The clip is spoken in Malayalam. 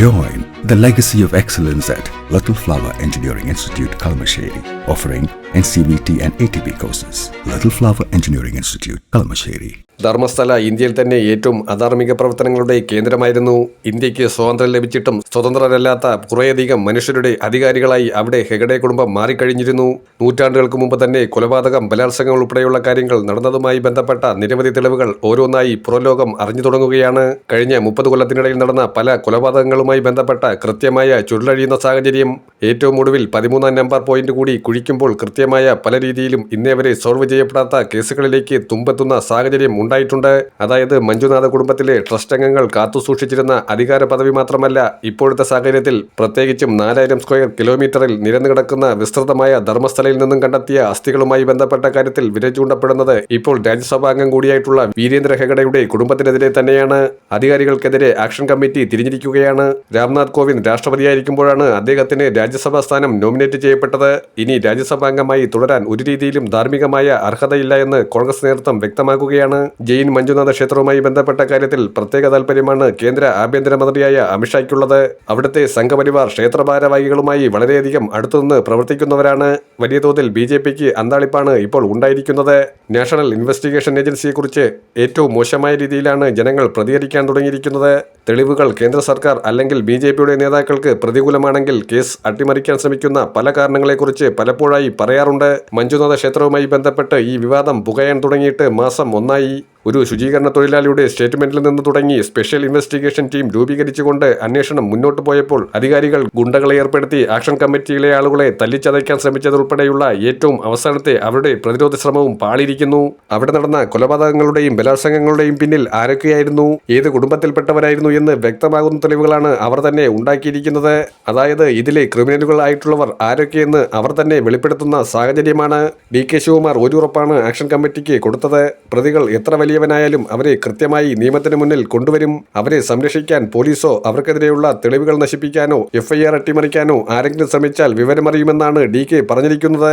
Join the legacy of excellence at Little Flower Engineering Institute, Kalamasheri, offering NCVT and ATP courses. Little Flower Engineering Institute, Kalamasheri. Dharmasthala ഇന്ത്യയിൽ തന്നെ ഏറ്റവും അധാർമിക പ്രവർത്തനങ്ങളുടെ കേന്ദ്രമായിരുന്നു ഇന്ത്യയ്ക്ക് സ്വാതന്ത്ര്യം ലഭിച്ചിട്ടും സ്വതന്ത്രരല്ലാത്ത കുറേയധികം മനുഷ്യരുടെ അധികാരികളായി അവിടെ ഹെഗഡെ കുടുംബം മാറിക്കഴിഞ്ഞിരുന്നു നൂറ്റാണ്ടുകൾക്ക് മുമ്പ് തന്നെ കൊലപാതകം ബലാത്സംഗം ഉൾപ്പെടെയുള്ള കാര്യങ്ങൾ നടന്നതുമായി ബന്ധപ്പെട്ട നിരവധി തെളിവുകൾ ഓരോന്നായി പുറലോകം അറിഞ്ഞു തുടങ്ങുകയാണ് കഴിഞ്ഞ മുപ്പത് കൊല്ലത്തിനിടയിൽ നടന്ന പല കൊലപാതകങ്ങളുമായി ബന്ധപ്പെട്ട കൃത്യമായ ചുരുളഴിയുന്ന സാഹചര്യം. ഏറ്റവും ഒടുവിൽ പതിമൂന്നാം നമ്പർ പോയിന്റ് കൂടി കുഴിക്കുമ്പോൾ കൃത്യമായ പല രീതിയിലും ഇന്നേവരെ സോൾവ് ചെയ്യപ്പെടാത്ത കേസുകളിലേക്ക് തുമ്പെത്തുന്ന സാഹചര്യം ഉണ്ടായിട്ടുണ്ട്. അതായത് മഞ്ജുനാഥ കുടുംബത്തിലെ ട്രസ്റ്റ് അംഗങ്ങൾ കാത്തുസൂക്ഷിച്ചിരുന്ന അധികാര പദവി മാത്രമല്ല ഇപ്പോഴത്തെ സാഹചര്യത്തിൽ പ്രത്യേകിച്ചും നാലായിരം സ്ക്വയർ കിലോമീറ്ററിൽ നിരന്നു കിടക്കുന്ന വിസ്തൃതമായ ധർമ്മസ്ഥലയിൽ നിന്നും കണ്ടെത്തിയ അസ്ഥികളുമായി ബന്ധപ്പെട്ട കാര്യത്തിൽ വിരൽ ചൂണ്ടപ്പെടുന്നത് ഇപ്പോൾ രാജ്യസഭാ അംഗം കൂടിയായിട്ടുള്ള വീരേന്ദ്ര ഹെഗഡയുടെ കുടുംബത്തിനെതിരെ തന്നെയാണ്. അധികാരികൾക്കെതിരെ ആക്ഷൻ കമ്മിറ്റി തിരിഞ്ഞിരിക്കുകയാണ്. രാംനാഥ് കോവിന്ദ് രാഷ്ട്രപതിയായിരിക്കുമ്പോഴാണ് അദ്ദേഹത്തിന് രാജ്യസഭാ സ്ഥാനം നോമിനേറ്റ് ചെയ്യപ്പെട്ടത്. ഇനി രാജ്യസഭാംഗമായി തുടരാൻ ഒരു രീതിയിലും ധാർമ്മികമായ അർഹതയില്ല എന്ന് കോൺഗ്രസ് നേതൃത്വം വ്യക്തമാക്കുകയാണ്. ജെയിൻ മഞ്ജുനാഥ ക്ഷേത്രവുമായി ബന്ധപ്പെട്ട കാര്യത്തിൽ പ്രത്യേക താൽപര്യമാണ് കേന്ദ്ര ആഭ്യന്തരമന്ത്രിയായ അമിത്ഷായ്ക്കുള്ളത് അവിടുത്തെ സംഘപരിവാർ ക്ഷേത്ര ഭാരവാഹികളുമായി വളരെയധികം അടുത്തുനിന്ന് പ്രവർത്തിക്കുന്നവരാണ്. വലിയ തോതിൽ ബി ജെ പിക്ക് അന്താളിപ്പാണ് ഇപ്പോൾ ഉണ്ടായിരിക്കുന്നത്. നാഷണൽ ഇൻവെസ്റ്റിഗേഷൻ ഏജൻസിയെക്കുറിച്ച് ഏറ്റവും മോശമായ രീതിയിലാണ് ജനങ്ങൾ പ്രതികരിക്കാൻ തുടങ്ങിയിരിക്കുന്നത്. തെളിവുകൾ കേന്ദ്ര സർക്കാർ അല്ലെങ്കിൽ ബി ജെ പിയുടെ നേതാക്കൾക്ക് പ്രതികൂലമാണെങ്കിൽ കേസ് അട്ടിമറിക്കാൻ ശ്രമിക്കുന്ന പല കാരണങ്ങളെക്കുറിച്ച് പലപ്പോഴായി പറയാറുണ്ട്. മഞ്ജുനാഥ ക്ഷേത്രവുമായി ബന്ധപ്പെട്ട് ഈ വിവാദം പുകയാൻ തുടങ്ങിയിട്ട് മാസം ഒന്നായി. ഒരു ശുചീകരണ തൊഴിലാളിയുടെ സ്റ്റേറ്റ്മെന്റിൽ നിന്ന് തുടങ്ങി സ്പെഷ്യൽ ഇൻവെസ്റ്റിഗേഷൻ ടീം രൂപീകരിച്ചുകൊണ്ട് അന്വേഷണം മുന്നോട്ട് പോയപ്പോൾ അധികാരികൾ ഗുണ്ടകളെ ഏർപ്പെടുത്തി ആക്ഷൻ കമ്മിറ്റിയിലെ ആളുകളെ തല്ലിച്ചതയ്ക്കാൻ ശ്രമിച്ചതുൾപ്പെടെയുള്ള ഏറ്റവും അവസാനത്തെ അവരുടെ പ്രതിരോധ ശ്രമവും പാളിയിരിക്കുന്നു. അവിടെ നടന്ന കൊലപാതകങ്ങളുടെയും ബലാത്സംഗങ്ങളുടെയും പിന്നിൽ ആരൊക്കെയായിരുന്നു? ഏത് കുടുംബത്തിൽപ്പെട്ടവരായിരുന്നു എന്ന് വ്യക്തമാകുന്ന തെളിവുകളാണ് അവർ തന്നെ ഉണ്ടാക്കിയിരിക്കുന്നത്. അതായത് ഇതിലെ ക്രിമിനലുകൾ ആയിട്ടുള്ളവർ ആരൊക്കെയെന്ന് അവർ തന്നെ വെളിപ്പെടുത്തുന്ന സാഹചര്യമാണ്. ഡി കെ ശിവകുമാർ ഒരു ഉറപ്പാണ് ആക്ഷൻ കമ്മിറ്റിക്ക് കൊടുത്തത്. പ്രതികൾ എത്ര വലിയവനായാലും അവരെ കൃത്യമായി നിയമത്തിന് മുന്നിൽ കൊണ്ടുവരും. അവരെ സംരക്ഷിക്കാൻ പോലീസോ അവർക്കെതിരെയുള്ള തെളിവുകൾ നശിപ്പിക്കാനോ എഫ്ഐആർ അട്ടിമറിക്കാനോ ആരെങ്കിലും ശ്രമിച്ചാൽ വിവരമറിയുമെന്നാണ് ഡി കെ പറഞ്ഞിരിക്കുന്നത്.